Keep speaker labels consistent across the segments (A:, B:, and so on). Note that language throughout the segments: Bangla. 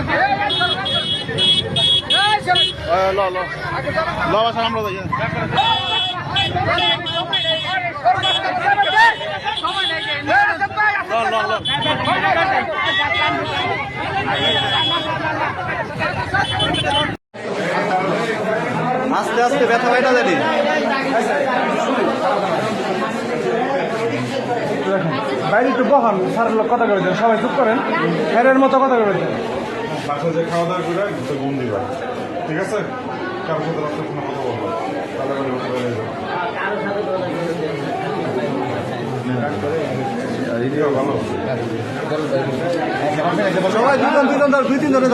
A: Hey, ল ল ল বাসা আমরা যাই ল ল ল আস্তে আস্তে ব্যথা পাইটা জানি।
B: বাইরে একটু বহান স্যারের লোক কথা করে দেন সবাই চুপ করেন। ফেরের মতো কথা করে দেন
C: খাওয়া দাওয়া করে তো ঘুম দিবা। ঠিক আছে কারোর সাথে রাস্তায় কোনো কথা বলব তাহলে আমি। এটাও ভালো
A: সবাই দুজন দুজন ধরো দুই তিন জনে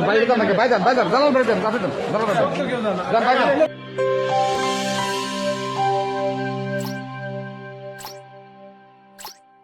D: বাইরে বাইরে বাইরে বাইরে জানাল বাইরে জানাল বাইরে